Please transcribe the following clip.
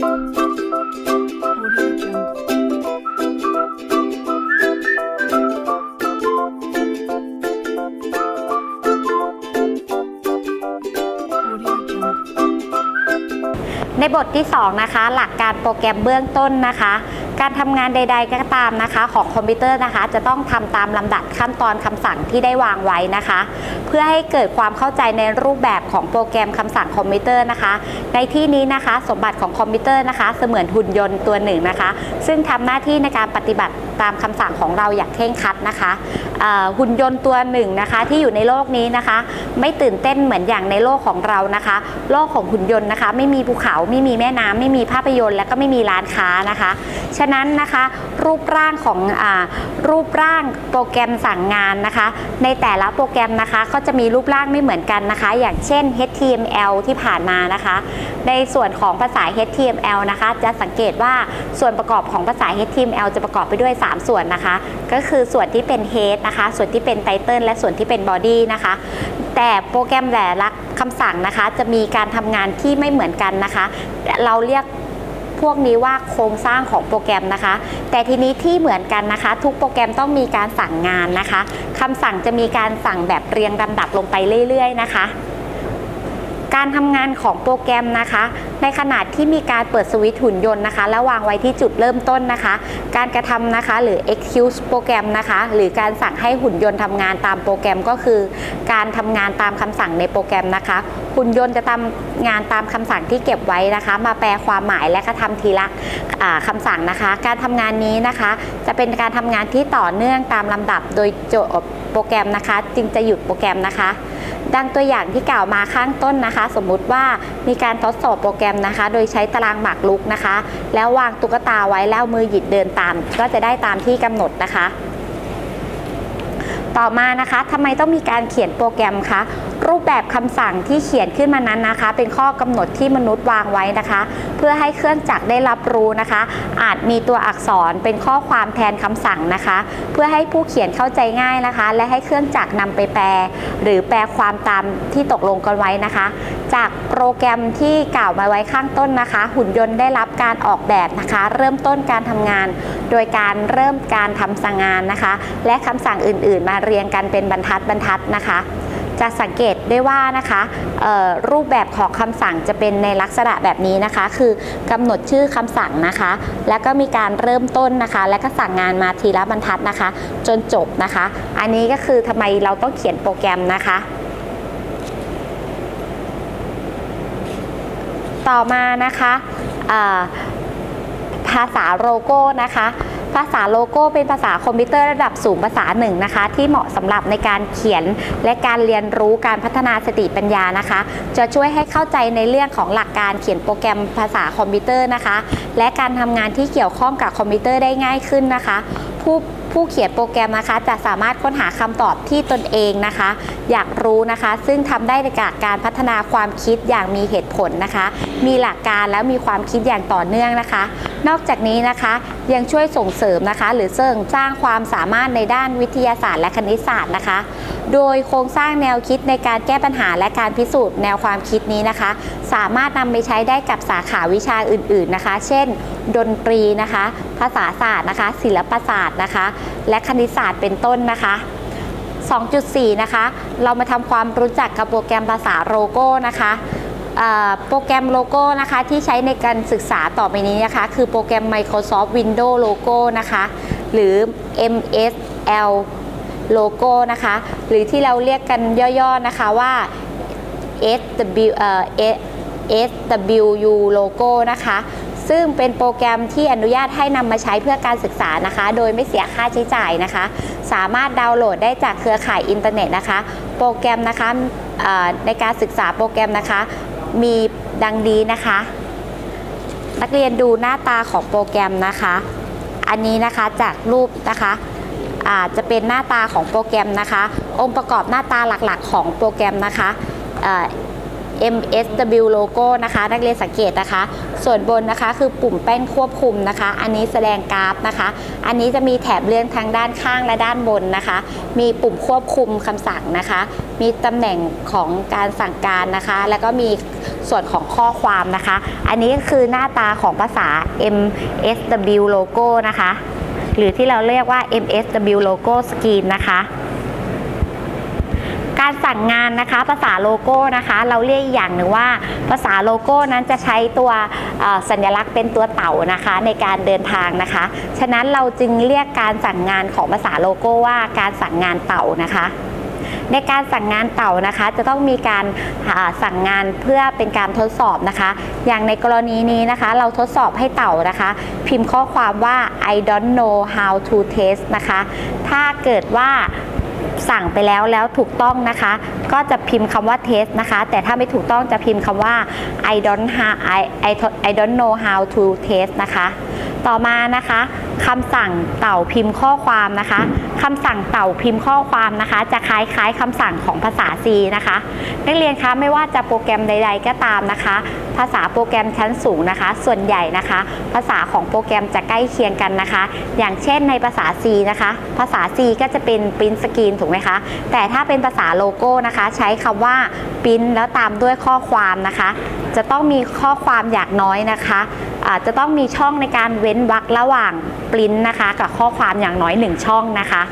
ในบทที่ 2 นะคะ หลักการโปรแกรมเบื้องต้นนะคะ การทำงานใด ๆ ก็ตามนะคะ ของคอมพิวเตอร์นะคะ จะต้องทำตามลำดับขั้นตอนคำสั่งที่ได้วางไว้นะคะ เพื่อให้เกิดความเข้าใจในรูปแบบของโปรแกรมคำสั่งคอมพิวเตอร์นะคะ ในที่นี้นะคะ สมบัติของคอมพิวเตอร์นะคะ เสมือนหุ่นยนต์ตัวหนึ่งนะคะ ซึ่งทำหน้าที่ในการปฏิบัติตามคำสั่งของเราอย่างเคร่งครัดนะคะหุ่นยนต์ตัวหนึ่งนะคะที่อยู่ในโลกนี้นะคะ ไม่ตื่นเต้นเหมือนอย่างในโลกของเรานะคะ โลกของหุ่นยนต์นะคะ ไม่มีภูเขาไม่มีแม่น้ำไม่มีภาพยนตร์ และก็ไม่มีร้านค้านะคะฉะนั้นนะคะ รูปร่างของอรูปร่างโปรแกรมสั่งงานนะคะ ในแต่ละโปรแกรมนะคะก็จะมีรูปร่างไม่เหมือนกันนะคะ อย่างเช่น HTML ที่ผ่านมานะคะ ในส่วนของภาษา HTML นะคะ จะสังเกตว่าส่วนประกอบของภาษา HTML จะประกอบไปด้วย 3 ส่วนนะคะ ก็คือส่วนที่เป็น head นะคะ ส่วนที่เป็น title และส่วนที่เป็น body นะคะ แต่โปรแกรมแต่ละคำสั่งนะคะ จะมีการทำงานที่ไม่เหมือนกันนะคะ เราเรียก พวกนี้ว่าโครงสร้างของโปรแกรมนะคะ แต่ทีนี้ที่เหมือนกันนะคะ ทุกโปรแกรมต้องมีการสั่งงานนะคะคำสั่งจะมีการสั่งแบบเรียงลำดับลงไปเรื่อย ๆ นะคะการทำงานของโปรแกรมนะคะ ในขณะที่มีการเปิดสวิตช์หุ่นยนต์นะคะ และวางไว้ที่จุดเริ่มต้นนะคะ การกระทำนะคะหรือ execute โปรแกรมนะคะ หรือการสั่งให้หุ่นยนต์ทำงานตามโปรแกรมก็คือ การทำงานตามคำสั่งในโปรแกรมนะคะหุ่นยนต์จะทำงานตามคำสั่งที่เก็บไว้นะคะ มาแปลความหมายและกระทำทีละอ่าคำสั่งนะคะ การทำงานนี้นะคะ จะเป็นการทำงานที่ต่อเนื่องตามลำดับโดยจบโปรแกรมนะคะ จึงจะหยุดโปรแกรมนะคะ ดังตัวอย่างที่กล่าวมาข้างต้นนะคะ สมมุติว่ามีการทดสอบโปรแกรมนะคะ โดยใช้ตารางหมากรุกนะคะ แล้ววางตุ๊กตาไว้แล้วมือหยิบเดินตาม ก็จะได้ตามที่กำหนดนะคะ ต่อมานะคะทำไมต้องมีการเขียนโปรแกรมคะ รูปแบบคำสั่งที่เขียนขึ้นมานั้นนะคะ เป็นข้อกำหนดที่มนุษย์วางไว้นะคะ เพื่อให้เครื่องจักรได้รับรู้นะคะ อาจมีตัวอักษรเป็นข้อความแทนคำสั่งนะคะ เพื่อให้ผู้เขียนเข้าใจง่ายนะคะ และให้เครื่องจักรนำไปแปล หรือแปลความตามที่ตกลงกันไว้นะคะ จากโปรแกรมที่กล่าวมาไว้ข้างต้นนะคะ หุ่นยนต์ได้รับการออกแบบนะคะ เริ่มต้นการทำงาน โดยการเริ่มการทำสั่งงานนะคะ และคำสั่งอื่น ๆ มาเรียงกันเป็นบรรทัดบรรทัดนะคะ จะสังเกตได้ว่านะคะรูปแบบของคำสั่งจะเป็นในลักษณะแบบนี้นะคะ คือกำหนดชื่อคำสั่งนะคะ แล้วก็มีการเริ่มต้นนะคะ และก็สั่งงานมาทีละบรรทัดนะคะ จนจบนะคะ อันนี้ก็คือทำไมเราต้องเขียนโปรแกรมนะคะต่อมานะคะภาษาโลโก้นะคะ ภาษาโลโก้เป็นภาษาคอมพิวเตอร์ระดับสูงภาษาหนึ่งนะคะ ที่เหมาะสำหรับในการเขียนและการเรียนรู้การพัฒนาสติปัญญานะคะ จะช่วยให้เข้าใจในเรื่องของหลักการเขียนโปรแกรมภาษาคอมพิวเตอร์นะคะ และการทำงานที่เกี่ยวข้องกับคอมพิวเตอร์ได้ง่ายขึ้นนะคะ ผู้ผู้เขียนโปรแกรมนะคะ จะสามารถค้นหาคำตอบที่ตนเองนะคะ อยากรู้นะคะ ซึ่งทำได้จากการพัฒนาความคิดอย่างมีเหตุผลนะคะ มีหลักการแล้วมีความคิดอย่างต่อเนื่องนะคะ นอกจากนี้นะคะยังช่วยส่งเสริมนะคะ หรือเสริมสร้างความสามารถในด้านวิทยาศาสตร์และคณิตศาสตร์นะคะ โดยโครงสร้างแนวคิดในการแก้ปัญหาและการพิสูจน์แนวความคิดนี้นะคะ สามารถนำไปใช้ได้กับสาขาวิชาอื่น ๆนะคะ เช่น ดนตรีนะคะ ภาษาศาสตร์นะคะ ศิลปศาสตร์นะคะ และคณิตศาสตร์เป็นต้นนะคะ2.4 นะคะ เรามาทำความรู้จักกับโปรแกรมภาษาโลโก้นะคะ โปรแกรมโลโก้นะคะที่ใช้ในการศึกษาต่อไปนี้นะคะ คือโปรแกรม Microsoft Windows Logo นะคะ หรือ MSL Logo นะคะ หรือที่เราเรียกกันย่อๆนะคะว่า SW เอ่อ SWU Logo นะคะ ซึ่งเป็นโปรแกรมที่อนุญาตให้นำมาใช้เพื่อการศึกษานะคะ โดยไม่เสียค่าใช้จ่ายนะคะ สามารถดาวน์โหลดได้จากเครือข่ายอินเทอร์เน็ตนะคะ โปรแกรมนะคะในการศึกษาโปรแกรมนะคะ มีดังนี้นะคะ นักเรียนดูหน้าตาของโปรแกรมนะคะ อันนี้นะคะจากรูปนะคะอาจจะเป็นหน้าตาของโปรแกรมนะคะ องค์ประกอบหน้าตาหลักๆ ของโปรแกรมนะคะ MSW logo นะคะ นักเรียนสังเกตนะคะ ส่วนบนนะคะคือปุ่มแป้นควบคุมนะคะ อันนี้แสดงกราฟนะคะ อันนี้จะมีแถบเลื่อนทางด้านข้างและด้านบนนะคะ มีปุ่มควบคุมคำสั่งนะคะ มีตำแหน่งของการสั่งการนะคะ แล้วก็มีส่วนของข้อความนะคะ อันนี้ก็คือหน้าตาของภาษา MSW logo นะคะ หรือที่เราเรียกว่า MSW logo screen นะคะ การสั่งงานนะคะ ภาษาโลโก้นะคะ เราเรียกอีกอย่างหนึ่งว่า ภาษาโลโก้นั้นจะใช้ตัวสัญลักษณ์เป็นตัวเต่านะคะ ในการเดินทางนะคะ ฉะนั้นเราจึงเรียกการสั่งงานของภาษาโลโก้ว่าการสั่งงานเต่านะคะในการสั่งงานเต่านะคะ จะต้องมีการาสั่งงานเพื่อเป็นการทดสอบนะคะ อย่างในกรณีนี้นะคะ เราทดสอบให้เต่านะคะ พิมพ์ข้อความว่า I don't know how to taste นะคะ ถ้าเกิดว่า สั่งไปแล้วแล้วถูกต้องนะคะ ก็จะพิมพ์คำว่า test นะคะ แต่ถ้าไม่ถูกต้องจะพิมพ์คำว่า I don't ha I I I don't know how to test นะคะ ต่อมานะคะคำสั่งเต่าพิมพ์ข้อความนะคะคำสั่งเต่าพิมพ์ข้อความนะคะ จะคล้ายๆคำสั่งของภาษา C นะคะนักเรียนคะไม่ว่าจะโปรแกรมใด ๆ ก็ตามนะคะ ภาษาโปรแกรมชั้นสูงนะคะ ส่วนใหญ่นะคะ ภาษาของโปรแกรมจะใกล้เคียงกันนะคะ อย่างเช่นในภาษา C นะคะ ภาษา C ก็จะเป็น print screen ถูกไหมคะแต่ถ้าเป็นภาษาโลโก้นะคะ ใช้คำว่า print แล้วตามด้วยข้อความนะคะ จะต้องมีข้อความอย่างน้อยนะคะอาจจะต้องมีช่องในการเว้นวรรคระหว่างปริ้นนะคะ กับข้อความอย่างน้อย 1 ช่องนะคะ